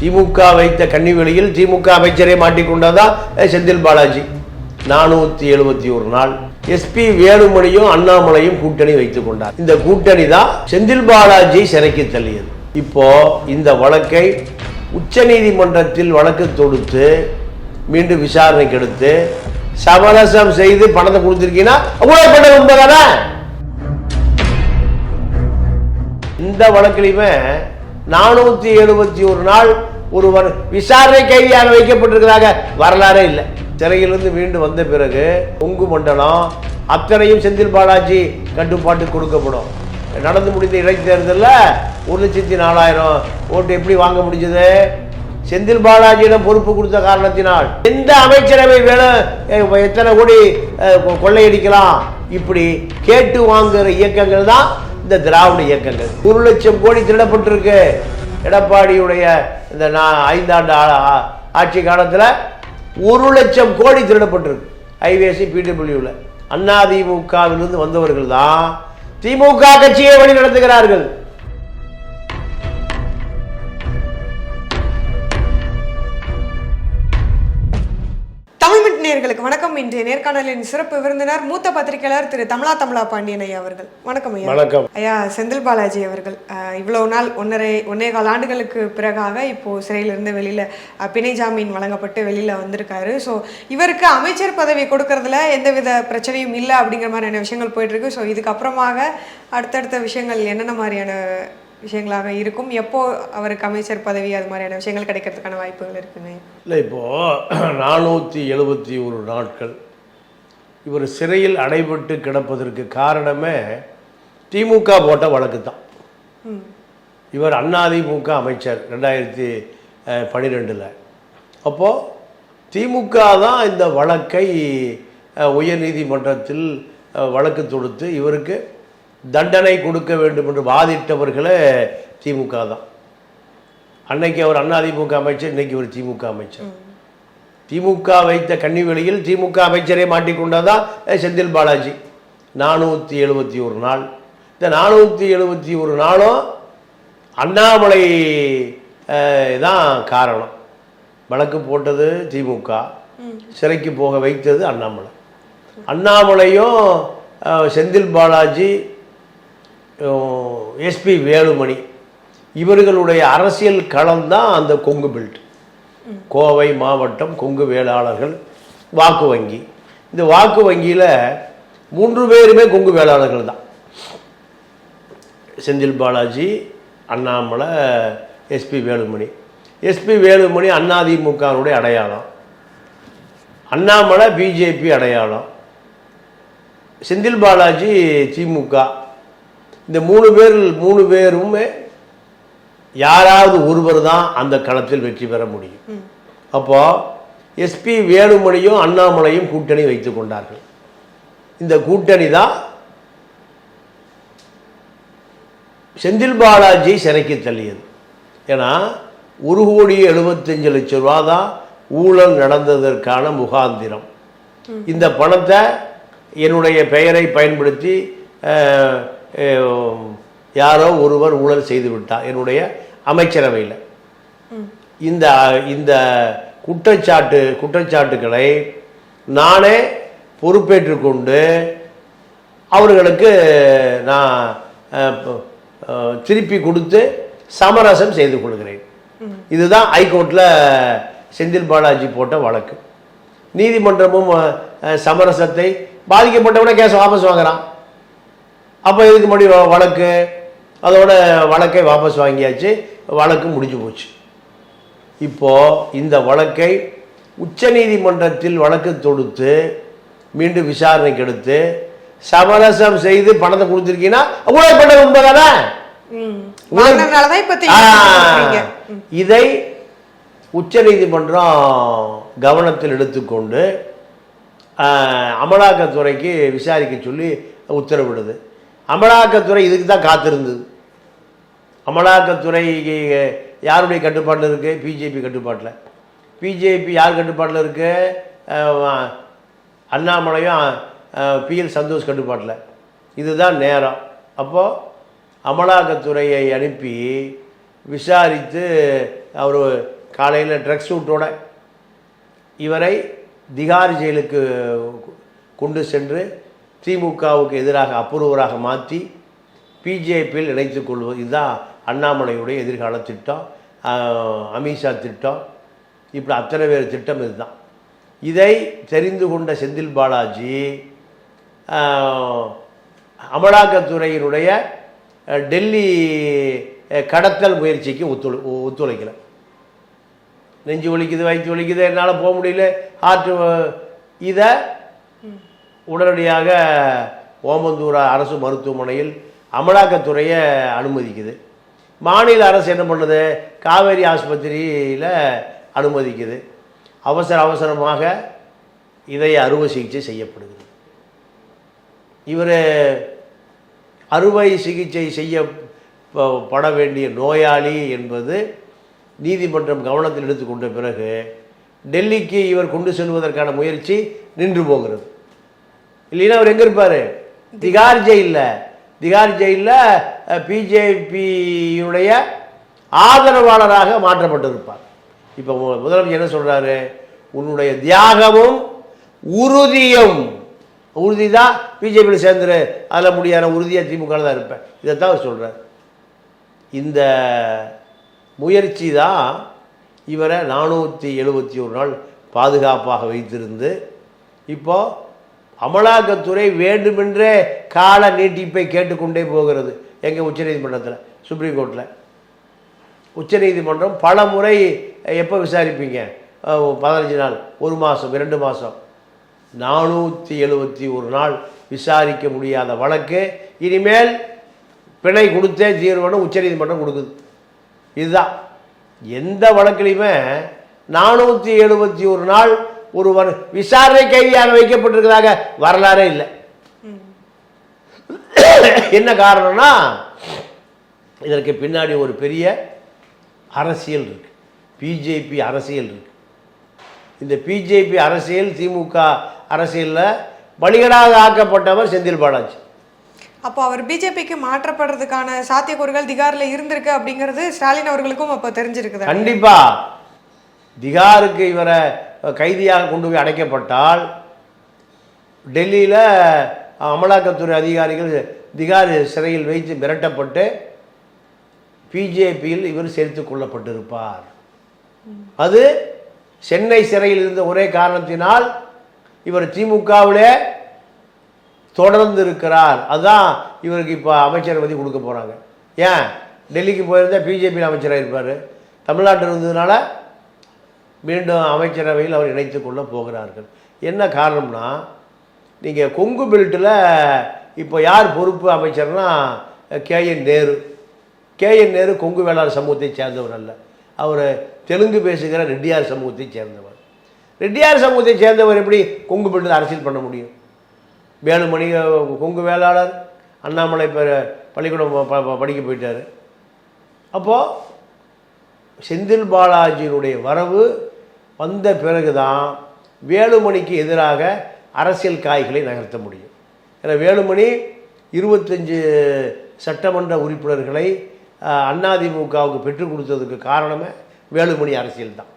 திமுக வைத்த கன்னிவெளியில் திமுக அமைச்சரை மாட்டிக்கொண்டதா? செந்தில் பாலாஜி. நானூற்றி எழுபத்தி ஒரு நாள் எஸ்பி வேலுமணியும் அண்ணாமலையும் கூட்டணி வைத்துக் கொண்டார். இந்த கூட்டணி தான் செந்தில் பாலாஜி சிறைக்கு தள்ளியது. இப்போ இந்த வழக்கை உச்சநீதிமன்றத்தில் வழக்கு தொடுத்து மீண்டும் விசாரணைக்கு எடுத்து சமரசம் செய்து பணத்தை கொடுத்துருக்கீங்கன்னா ஊழல் உண்மைதானே? இந்த வழக்கிலையுமே நானூற்றி எழுபத்தி ஒரு நாள் ஒருவர் விசாரணை கைதியாக வைக்கப்பட்டிருக்கிறாங்க. வரலாறே இல்லை. சிறையிலிருந்து மீண்டு வந்த பிறகு கொங்கு மண்டலம் அத்தனையும் செந்தில் பாலாஜி கட்டுப்பாட்டு கொடுக்கப்படும். நடந்து முடிந்த இடைத்தேர்தலில் ஒரு லட்சத்தி நாலாயிரம் ஓட்டு எப்படி வாங்க முடிஞ்சது? செந்தில் பாலாஜியிடம் பொறுப்பு கொடுத்த காரணத்தினால் எந்த அமைச்சரவை வேணும்? எத்தனை கோடி கொ- கொள்ளையடிக்கலாம். இப்படி கேட்டு வாங்குகிற இயக்கங்கள் தான் இந்த திராவிட இயக்கங்கள். ஒரு லட்சம் கோடி திருடப்பட்டிருக்கு எடப்பாடியுடைய இந்த நான் ஐந்தாண்டு ஆ- ஆட்சி காலத்தில் ஒரு லட்சம் கோடி திருடப்பட்டிருக்கு ஐவேசி பிடபிள்யூவில் அதிமுகவிலிருந்து வந்தவர்கள் தான் திமுக கட்சியை வழி நடத்துகிறார்கள். நேயர்களுக்கு வணக்கம். இன்றைய நேர்காணலின் சிறப்பு விருந்தினர் மூத்த பத்திரிகையாளர் திரு தமிழா தமிழா பாண்டியன் ஐயா அவர்கள். வணக்கம் ஐயா. வணக்கம். ஐயா செந்தில் பாலாஜி அவர்கள். இவ்வளவு நாள் ஒன்றரை ஒன்னே கால் ஆண்டுகளுக்கு பிறகாக இப்போ சிறையிலிருந்து வெளியில பிணை ஜாமீன் வழங்கப்பட்டு வெளியில வந்திருக்காரு. ஸோ இவருக்கு அமைச்சர் பதவி கொடுக்கறதுல எந்தவித பிரச்சனையும் இல்லை அப்படிங்கிற மாதிரியான விஷயங்கள் போயிட்டு இருக்கு. ஸோ இதுக்கப்புறமாக அடுத்தடுத்த விஷயங்கள் என்னென்ன மாதிரியான விஷயங்களாக இருக்கும். எப்போ அவருக்கு அமைச்சர் பதவி அது மாதிரியான விஷயங்கள் கிடைக்கிறதுக்கான வாய்ப்புகள் இருக்குங்க இல்லை இப்போது நானூற்றி எழுபத்தி ஒரு நாட்கள் இவர் சிறையில் அடைபட்டு கிடப்பதற்கு காரணமே திமுக போட்ட வழக்கு தான். இவர் அதிமுக அமைச்சர் ரெண்டாயிரத்தி பன்னிரெண்டில் அப்போது திமுக தான் இந்த வழக்கை உயர்நீதிமன்றத்தில் வழக்கு தொடுத்து இவருக்கு தண்டனை கொடுக்க வேண்டும் என்று வாதிட்டவர்களே திமுக தான். அன்னைக்கு அவர் அதிமுக அமைச்சர் இன்னைக்கு இவர் திமுக அமைச்சர். திமுக வைத்த கன்னிவெளியில் திமுக அமைச்சரை மாட்டிக்கொண்டதா அஹ், செந்தில் பாலாஜி. நானூற்றி எழுபத்தி ஒரு நாள். இந்த நானூற்றி எழுபத்தி ஒரு நாளும் அண்ணாமலை தான் காரணம். வழக்கு போட்டது திமுக. சிறைக்கு போக வைத்தது அண்ணாமலை. அண்ணாமலையும் செந்தில் பாலாஜி எஸ்பி வேலுமணி. இவர்களுடைய அரசியல் களம்தான் அந்த கொங்கு பில்ட் கோவை மாவட்டம் கொங்கு வேளாளர்கள் வாக்கு வங்கி. இந்த வாக்கு வங்கியில் மூன்று பேருமே கொங்கு வேளாளர்கள் தான். செந்தில் பாலாஜி அண்ணாமலை எஸ்பி வேலுமணி. எஸ்பி வேலுமணி அதிமுகவுடைய அடையாளம். அண்ணாமலை பிஜேபி அடையாளம். செந்தில் பாலாஜி திமுக இந்த மூணு பேர் மூணு பேருமே யாராவது ஒருவர் தான் அந்த களத்தில் வெற்றி பெற முடியும். அப்போ எஸ்பி வேலுமணியும் அண்ணாமலையும் கூட்டணி வைத்துக் கொண்டார்கள். இந்த கூட்டணி தான் செந்தில் பாலாஜி சிறைக்கு தள்ளியது. ஏன்னா ஒரு கோடி எழுபத்தஞ்சு லட்சம் ரூபா தான் ஊழல் நடந்ததற்கான முகாந்திரம். இந்த பணத்தை என்னுடைய பெயரை பயன்படுத்தி யாரோ ஒருவர் ஊழல் செய்து விட்டார். என்னுடைய அமைச்சரவையில் இந்த இந்த குற்றச்சாட்டு குற்றச்சாட்டுகளை நானே பொறுப்பேற்றுக்கொண்டு அவர்களுக்கு நான் திருப்பி கொடுத்து சமரசம் செய்து கொள்கிறேன். இதுதான் ஹைகோர்ட்டில் செந்தில் பாலாஜி போட்ட வழக்கு. நீதிமன்றமும் சமரசத்தை பாதிக்கப்பட்டவனே கேஸ் வாபஸ் வாங்குறான். அப்போ இதுக்கு முன்னாடி வழக்கு அதோட வழக்கை வாபஸ் வாங்கியாச்சு வழக்கு முடிஞ்சு போச்சு. இப்போ இந்த வழக்கை உச்சநீதிமன்றத்தில் வழக்கு தொடுத்து மீண்டும் விசாரணைக்கு எடுத்து சமரசம் செய்து பணத்தை கொடுத்துருக்கீங்கன்னா ஊழல் பண்ணது உண்மைதானே? ம். வாங்கினதுனாலதான் இப்ப ஆ, தெரியுங்க இதை உச்சநீதிமன்றம் கவனத்தில் எடுத்துக்கொண்டு அமலாக்கத்துறைக்கு விசாரிக்க சொல்லி உத்தரவிடுது. அமலாக்கத்துறை இதுக்கு தான் காத்திருந்தது. அமலாக்கத்துறை யாருடைய கட்டுப்பாட்டில் இருக்குது பிஜேபி கட்டுப்பாட்டில். பிஜேபி யார் கட்டுப்பாட்டில் இருக்குது அண்ணாமலையும் பிஎல் சந்தோஷ் கட்டுப்பாட்டில். இதுதான் நேரம். அப்போது அமலாக்கத்துறையை அனுப்பி விசாரித்து அவர் காலையில் ட்ரக் சூட்டோட இவரை திகார் ஜெயிலுக்கு கொண்டு சென்று திமுகவுக்கு எதிராக அப்புறவராக மாற்றி பிஜேபியில் இணைத்துக் கொள்வது இதுதான் அண்ணாமலையுடைய எதிர்கால திட்டம் அமித்ஷா திட்டம். இப்படி அத்தனை பேர் திட்டம் இதுதான். இதை தெரிந்து கொண்ட செந்தில் பாலாஜி அமலாக்கத்துறையினுடைய டெல்லி கடத்தல் முயற்சிக்கு ஒத்துழை ஒத்துழைக்கலை. நெஞ்சு ஒழிக்குது வயிற்று ஒழிக்குது என்னால் போக முடியல. ஆற்று இதை உடனடியாக ஓமந்தூரா அரசு மருத்துவமனையில் அமலாக்கத்துறையை அனுமதிக்குது. மாநில அரசு என்ன பண்ணுது? காவேரி ஆஸ்பத்திரியில் அனுமதிக்குது. அவசர அவசரமாக இதய அறுவை சிகிச்சை செய்யப்படுகிறது. இவர் அறுவை சிகிச்சை செய்ய பட வேண்டிய நோயாளி என்பது நீதிமன்றம் கவனத்தில் எடுத்துக்கொண்ட பிறகு டெல்லிக்கு இவர் கொண்டு செல்வதற்கான முயற்சி நின்று போகிறது. இல்லைன்னா அவர் எங்கே இருப்பார்? திகார் ஜெயிலில். திகார் ஜெயிலில் பிஜேபியுடைய ஆதரவாளராக மாற்றப்பட்டிருப்பார். இப்போ மு- முதலமைச்சர் என்ன சொல்கிறாரு உன்னுடைய தியாகமும் உறுதியும் உறுதி தான் பிஜேபியில் சேர்ந்துரு. அதில் முடியாத உறுதியாக திமுக தான் இருப்பேன். தான் அவர் சொல்கிறார் இந்த முயற்சி தான் இவரை நானூற்றி எழுபத்தி ஒரு நாள் பாதுகாப்பாக வைத்திருந்து இப்போது அமலாக்கத்துறை வேண்டுமென்றே கால நீட்டிப்பை கேட்டுக்கொண்டே போகிறது. எங்கள் உச்சநீதிமன்றத்தில் சுப்ரீம் கோர்ட்டில் உச்சநீதிமன்றம் பல முறை எப்போ விசாரிப்பீங்க? பதினஞ்சு நாள் ஒரு மாதம் இரண்டு மாதம் நானூற்றி எழுபத்தி ஒரு நாள் விசாரிக்க முடியாத வழக்கு. இனிமேல் பிணை கொடுத்தே தீர்வுன்னு உச்சநீதிமன்றம் கொடுக்குது. இதுதான். எந்த வழக்குலையுமே நானூற்றி எழுபத்தி ஒரு நாள் ஒருவர் விசாரணை கைதியாக வைக்கப்பட்டிருக்கிறதாக வரலாறே இல்லை. என்ன காரணம்னா இதற்கு பின்னாடி ஒரு பெரிய அரசியல் இருக்கு. பிஜேபி அரசியல் இருக்கு. இந்த பிஜேபி அரசியல் திமுக அரசியலில் பலிகடாக ஆக்கப்பட்டவர் செந்தில் பாலாஜி. அப்போ அவர் பிஜேபிக்கு மாற்றப்படுறதுக்கான சாத்தியக்கூறுகள் திகார்ல இருந்திருக்கு அப்படிங்கிறது ஸ்டாலின் அவர்களுக்கும் அப்போ தெரிஞ்சிருக்குது கண்டிப்பா. திகாருக்கு இவரை கைதியாக கொண்டு போய் அடைக்கப்பட்டால் டெல்லியில் அமலாக்கத்துறை அதிகாரிகள் திகார் சிறையில் வைத்து மிரட்டப்பட்டு பிஜேபியில் இவர் சேர்த்து கொள்ளப்பட்டிருப்பார். அது சென்னை சிறையில் இருந்த ஒரே காரணத்தினால் இவர் திமுகவிலே தொடர்ந்து இருக்கிறார் அதுதான் இவருக்கு இப்போ அமைச்சர் பதவி கொடுக்க போகிறாங்க ஏன்? டெல்லிக்கு போயிருந்தால் பிஜேபியில் அமைச்சராக இருப்பார். தமிழ்நாட்டில் இருந்ததுனால மீண்டும் அமைச்சரவையில் அவர் இணைத்து கொள்ள போகிறார்கள். என்ன காரணம்னா நீங்கள் கொங்கு பெல்ட்டில் இப்போ யார் பொறுப்பு அமைச்சர்னா K N Nehru. K N Nehru Kongu வேளாண் சமூகத்தை சேர்ந்தவர் அல்ல. அவர் தெலுங்கு பேசுகிற ரெட்டியார் சமூகத்தை சேர்ந்தவர். ரெட்டியார் சமூகத்தை சேர்ந்தவர் எப்படி கொங்கு பெல்ட்டில் அரசியல் பண்ண முடியும்? வேலுமணி கொங்கு வேளாளர் அண்ணாமலை இப்போ பள்ளிக்கூடம் படிக்க போயிட்டார். அப்போது செந்தில் பாலாஜியினுடைய வரவு வந்த பிறகுதான் வேலுமணிக்கு எதிராக அரசியல் காய்களை நகர்த்த முடியும். ஏன்னா வேலுமணி இருபத்தஞ்சு சட்டமன்ற உறுப்பினர்களை அதிமுகவுக்கு பெற்றுக் கொடுத்ததுக்கு காரணமே வேலுமணி அரசியல் தான்.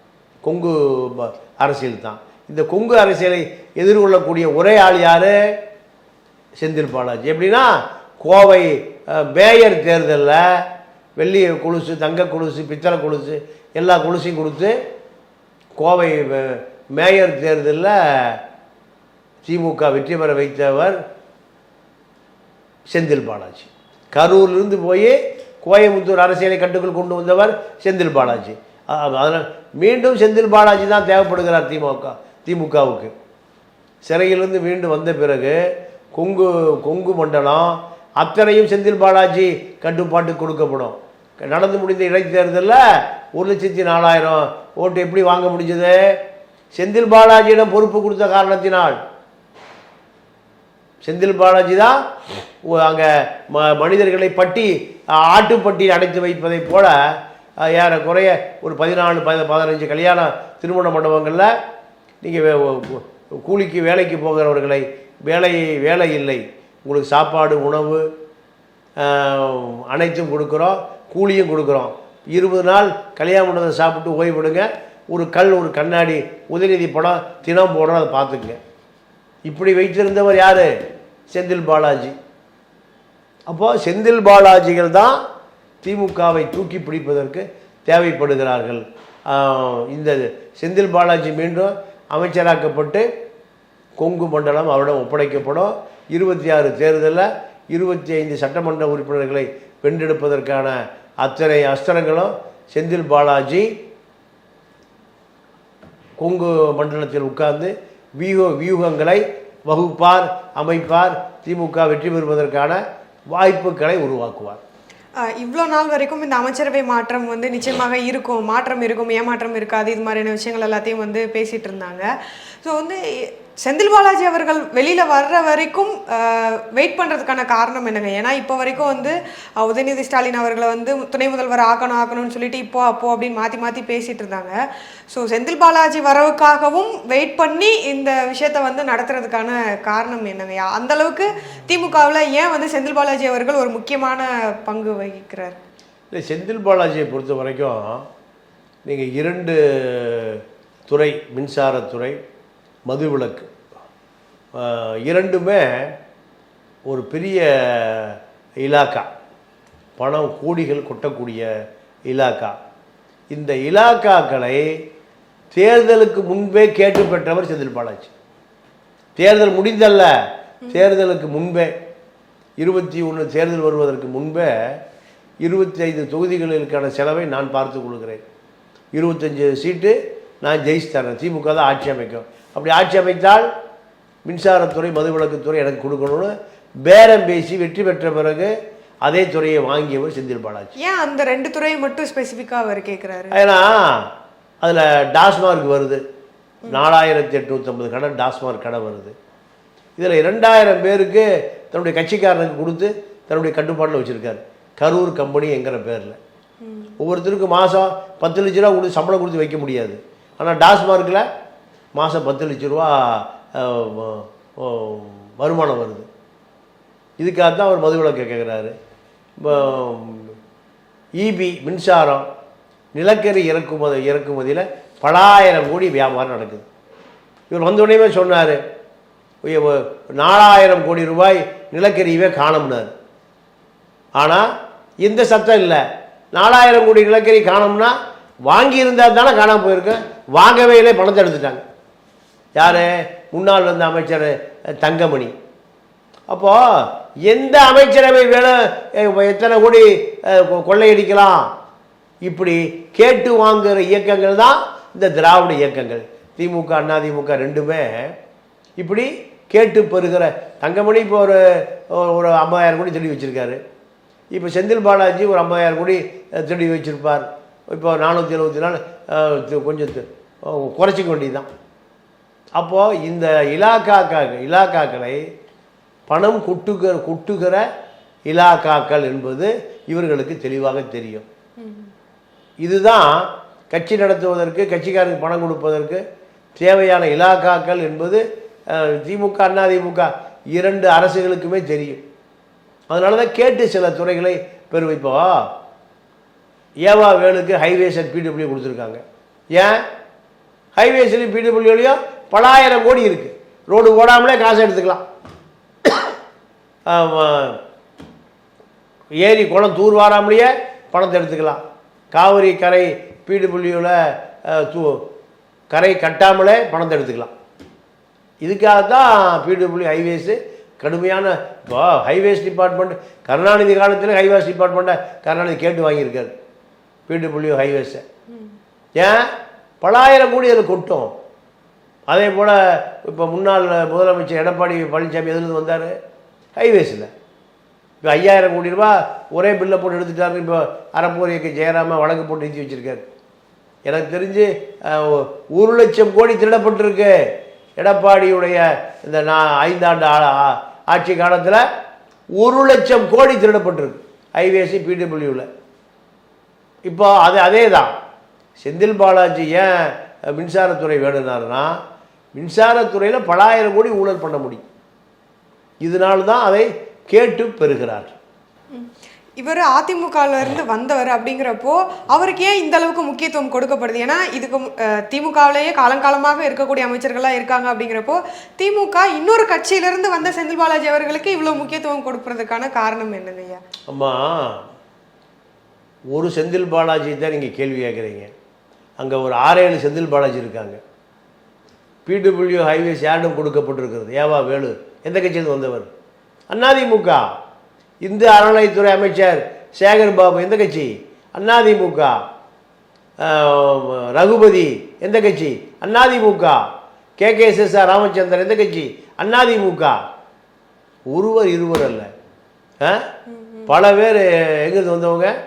கொங்கு அரசியல் தான். இந்த கொங்கு அரசியலை எதிர்கொள்ளக்கூடிய ஒரே ஆள் யார்? செந்தில் பாலாஜி. எப்படின்னா கோவை மேயர் தேர்தலில் வெள்ளி கொலுசு தங்க கொலுசு பித்தளை கொலுசு எல்லா கொலுசையும் கொடுத்து கோவை மேயர் தேர்தலில் திமுக வெற்றி பெற வைத்தவர் செந்தில் பாலாஜி. கரூர்லேருந்து போய் கோயம்புத்தூர் அரசியலை கட்டுக்குள் கொண்டு வந்தவர் செந்தில் பாலாஜி. அதனால் மீண்டும் செந்தில் பாலாஜி தான் தேவைப்படுகிறார் திமுக திமுகவுக்கு. சிறையிலிருந்து மீண்டும் வந்த பிறகு கொங்கு கொங்கு மண்டலம் அத்தனையும் செந்தில் பாலாஜி கட்டுப்பாட்டு கொடுக்கப்படும். நடந்து முடிந்த இடைத்தேர்தலில் ஒரு லட்சத்தி நாலாயிரம் ஓட்டு எப்படி வாங்க முடிஞ்சது? செந்தில் பாலாஜியிடம் பொறுப்பு கொடுத்த காரணத்தினால். செந்தில் பாலாஜி தான் அங்கே ம மனிதர்களை பட்டி ஆட்டுப்பட்டியில் அடைத்து வைப்பதைப் போல ஏறக்குறைய ஒரு பதினாலு பத பதினஞ்சு கல்யாண திருமண மண்டபங்களில் நீங்கள் கூலிக்கு வேலைக்கு போகிறவர்களை வேலை வேலை இல்லை. உங்களுக்கு சாப்பாடு உணவு அனைத்தும் கொடுக்குறோம் கூலியும் கொடுக்குறோம். இருபது நாள் கல்யாண மண்டபத்தை சாப்பிட்டு ஓய்வுடுங்க ஒரு கல் ஒரு கண்ணாடி உதயநிதி படம் தினம் போடுறோம் அதை பார்த்துக்குங்க. இப்படி வைத்திருந்தவர் யார்? செந்தில் பாலாஜி. அப்போது செந்தில் பாலாஜிகள் தான் திமுகவை தூக்கி பிடிப்பதற்கு தேவைப்படுகிறார்கள். இந்த செந்தில் பாலாஜி மீண்டும் அமைச்சராக்கப்பட்டு கொங்கு மண்டலம் அவரிடம் ஒப்படைக்கப்படும். இருபத்தி ஆறு தேர்தலில் இருபத்தி ஐந்து சட்டமன்ற உறுப்பினர்களை வென்றெடுப்பதற்கான அத்தனை அஸ்திரங்களும் செந்தில் பாலாஜி கொங்கு மண்டலத்தில் உட்கார்ந்து வியூக வியூகங்களை வகுப்பார் அமைப்பார் திமுக வெற்றி பெறுவதற்கான வாய்ப்புகளை உருவாக்குவார். இவ்வளோ நாள் வரைக்கும் இந்த அமைச்சரவை மாற்றம் வந்து நிச்சயமாக இருக்கும் மாற்றம் இருக்கும் ஏமாற்றம் இருக்காது இது மாதிரியான விஷயங்கள் எல்லாத்தையும் வந்து பேசிகிட்டு இருந்தாங்க. ஸோ வந்து செந்தில் பாலாஜி அவர்கள் வெளியில் வர்ற வரைக்கும் வெயிட் பண்ணுறதுக்கான காரணம் என்னங்க? ஏன்னா இப்போ வரைக்கும் வந்து உதயநிதி ஸ்டாலின் அவர்களை வந்து துணை முதல்வர் ஆக்கணும் ஆக்கணும்னு சொல்லிட்டு இப்போ அப்போ அப்படின்னு மாற்றி மாற்றி பேசிட்டு இருந்தாங்க. ஸோ செந்தில் பாலாஜி வரவுக்காகவும் வெயிட் பண்ணி இந்த விஷயத்த வந்து நடத்துறதுக்கான காரணம் என்னங்கய்யா அந்த அளவுக்கு திமுகவில் ஏன் வந்து செந்தில் பாலாஜி அவர்கள் ஒரு முக்கியமான பங்கு வகிக்கிறார்? இல்லை செந்தில் பாலாஜியை பொறுத்த வரைக்கும் நீங்கள் இரண்டு துறை மின்சாரத்துறை மதுவிலக்கு இரண்டுமே ஒரு பெரிய இலாக்கா. பணம் கோடிகள் கொட்டக்கூடிய இலாக்கா. இந்த இலாக்காக்களை தேர்தலுக்கு முன்பே கேட்டு பெற்றவர் செந்தில் பாலாஜி. தேர்தல் முடிந்தல்ல தேர்தலுக்கு முன்பே இருபத்தி ஒன்று தேர்தல் வருவதற்கு முன்பே இருபத்தி ஐந்து தொகுதிகளுக்கான செலவை நான் பார்த்து கொள்கிறேன். இருபத்தஞ்சு சீட்டு நான் ஜெயிச்சு தரேன் திமுக தான் ஆட்சி அமைக்கும். அப்படி ஆட்சி அமைத்தால் மின்சாரத்துறை மதுவிலக்குத்துறை எனக்கு கொடுக்கணும்னு பேரம் பேசி வெற்றி பெற்ற பிறகு அதே துறையை வாங்கியவர் செந்தில் பாலாஜி. ஏன் அந்த ரெண்டு துறையை மட்டும் ஸ்பெசிஃபிக்காக அவர் கேட்குறாரு ஏன்னா அதில் டாஸ்மார்க் வருது. நாலாயிரத்தி எட்நூற்றம்பது கடை டாஸ்மார்க் கடை வருது. இதில் இரண்டாயிரம் பேருக்கு தன்னுடைய கட்சிக்காரனுக்கு கொடுத்து தன்னுடைய கட்டுப்பாட்டில் வச்சுருக்காரு. கரூர் கம்பெனி என்கிற பேரில். ஒவ்வொருத்தருக்கு மாதம் பத்து லட்ச ரூபா கொடுத்து சம்பளம் கொடுத்து வைக்க முடியாது. ஆனால் டாஸ்மார்க்கில் மாதம் பத்து லட்ச ரூபா வருமானம் வருது. இதுக்காக தான் அவர் மதுவிலக்கை கேட்குறாரு இபி மின்சாரம் நிலக்கரி இறக்குமதி இறக்குமதியில் பலாயிரம் கோடி வியாபாரம் நடக்குது. இவர் வந்தோடனே சொன்னார் நாலாயிரம் கோடி ரூபாய் நிலக்கரியவே காணும்னார். ஆனால் எந்த சத்தம் இல்லை. நாலாயிரம் கோடி நிலக்கரி காணோம்னா வாங்கியிருந்தால் தானே காணாமல் போயிருக்கேன் வாங்கவே இல்லை பணத்தை எடுத்துட்டாங்க. யார்? முன்னாள் வந்த அமைச்சர் தங்கமணி. அப்போது எந்த அமைச்சரவை வேணும் எத்தனை கோடி கொ- கொள்ளையடிக்கலாம்? இப்படி கேட்டு வாங்குகிற இயக்கங்கள் தான் இந்த திராவிட இயக்கங்கள். திமுக அதிமுக ரெண்டுமே இப்படி கேட்டு பெறுகிற தங்கமணி இப்போ ஒரு ஒரு- ஐம்பதாயிரம் கோடி திருடி வச்சுருக்காரு. இப்போ செந்தில் பாலாஜி ஒரு ஐம்பதாயிரம் கோடி திருடி வச்சுருப்பார். இப்போ நானூற்றி எழுபத்தி நாலு கொஞ்சம் குறைச்சிக்க வேண்டியது தான் அப்போது இந்த இலாக்காக்கள் இலாக்காக்களை பணம் கொட்டுகிற கொட்டுகிற இலாக்காக்கள் என்பது இவர்களுக்கு தெளிவாக தெரியும். இதுதான் கட்சி நடத்துவதற்கு கட்சிக்காரருக்கு பணம் கொடுப்பதற்கு தேவையான இலாக்காக்கள் என்பது அஹ், திமுக அதிமுக இரண்டு அரசுகளுக்குமே தெரியும். அதனால தான் கேட்டு சில துறைகளை பெரு இப்போ ஏவா வேலுக்கு ஹைவேஸ் அண்ட் பிடபிள்யூ கொடுத்துருக்காங்க. ஏன்? ஹைவேஸ்லையும் பிடபிள்யூலையும் பலாயிரம் கோடி இருக்குது ரோடு ஓடாமலே காசு எடுத்துக்கலாம். ஏரி குளம் தூர் வாராமலேயே பணத்தை எடுத்துக்கலாம். காவிரி கரை பிடபிள்யூவில் தூ கரை கட்டாமலே பணத்தை எடுத்துக்கலாம். இதுக்காக தான் பிடபிள்யூ ஹைவேஸு கடுமையான இப்போ ஹைவேஸ் டிபார்ட்மெண்ட் கருணாநிதி காலத்தில் ஹைவேஸ் டிபார்ட்மெண்ட்டை கருணாநிதி கேட்டு வாங்கியிருக்காரு. பிடபிள்யூ ஹைவேஸை. ஏன்? பலாயிரம் கோடி அதில் கொட்டும். அதே போல் இப்போ முன்னாள் முதலமைச்சர் எடப்பாடி பழனிசாமி எதுலேருந்து வந்தார். ஹைவேஸில் இப்போ ஐயாயிரம் கோடி ரூபா ஒரே பில்லை போட்டு எடுத்துட்டாரு. இப்போ அறப்போரியக்கு இயக்க ஜெயராம வழக்கு போட்டு நிறுத்தி வச்சுருக்காரு. எனக்கு தெரிஞ்சு ஒரு லட்சம் கோடி திருடப்பட்டிருக்கு. எடப்பாடியுடைய இந்த நான் ஐந்தாண்டு ஆ- ஆட்சி காலத்தில் ஒரு லட்சம் கோடி திருடப்பட்டிருக்கு. ஐவேசி பிடபிள்யூவில் இப்போ அது அதே தான் செந்தில் பாலாஜி ஏன் மின்சாரத்துறை வேணுனாருன்னா மின்சாரத்துறையில் பலாயிரம் கோடி ஊழல் பண்ண முடியும். இதனால தான் அதை கேட்டு பெறுகிறார். இவர் அதிமுகல இருந்து வந்தவர் அப்படிங்கிறப்போ அவருக்கு ஏன் இந்த அளவுக்கு முக்கியத்துவம் கொடுக்கப்படுது? ஏன்னா இதுக்கு திமுகவிலேயே காலங்காலமாக இருக்கக்கூடிய அமைச்சர்கள்லாம் இருக்காங்க அப்படிங்கிறப்போ திமுக இன்னொரு கட்சியிலிருந்து வந்த செந்தில் பாலாஜி அவர்களுக்கு இவ்வளவு முக்கியத்துவம் கொடுக்கறதுக்கான காரணம் என்னது ஐயா? அம்மா ஒரு செந்தில் பாலாஜி தான் நீங்கள் கேள்வி கேட்குறீங்க. அங்கே ஒரு ஆறேழு செந்தில் பாலாஜி இருக்காங்க. பிடபிள்யூ ஹைவேஸ் யாரிடம் கொடுக்கப்பட்டிருக்கிறது? ஏவா வேலு எந்த கட்சியிலிருந்து வந்தவர்? அதிமுக இந்து அறநிலையத்துறை அமைச்சர் சேகர் பாபு எந்த கட்சி? அதிமுக ரகுபதி எந்த கட்சி? AIADMK K. K. S. S. R. Ramachandran எந்த கட்சி? அதிமுக ஒருவர் இருவர் அல்ல. ஆ? பல பேர் எங்கிருந்து வந்தவங்க?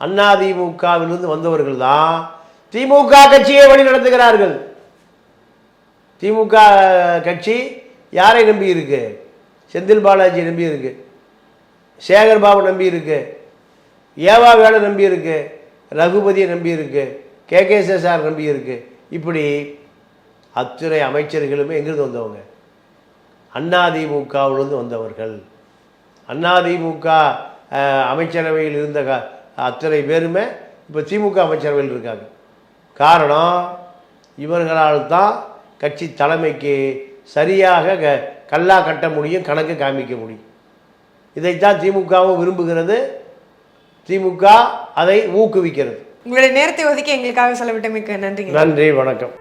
அதிமுகவிலிருந்து வந்தவர்கள் தான். திமுக கட்சியை வழி நடத்துகிறார்கள். திமுக கட்சி யாரை நம்பி இருக்கு? செந்தில் பாலாஜி நம்பி இருக்கு. சேகர் பாபு நம்பி இருக்கு. ஏவா வேலை நம்பி இருக்கு. ரகுபதியை நம்பி இருக்கு. கே கே சார் நம்பி இருக்கு. இப்படி அத்துறை அமைச்சர்களுமே எங்கிருந்து வந்தவங்க? அதிமுகவிலிருந்து வந்தவர்கள். அதிமுக அமைச்சரவையில் இருந்த க- அத்தனை பேருமே இப்போ திமுக அமைச்சரவையில் இருக்காங்க. காரணம் இவர்களால் தான் கட்சி தலைமைக்கு சரியாக க கல்லா கட்ட முடியும் கணக்கு காமிக்க முடியும். இதைத்தான் திமுகவும் விரும்புகிறது. திமுக அதை ஊக்குவிக்கிறது. உங்களுடைய நேரத்தை ஒதுக்கி எங்களுக்காக செலவிட்டமைக்கு நன்றிங்க. நன்றி வணக்கம்.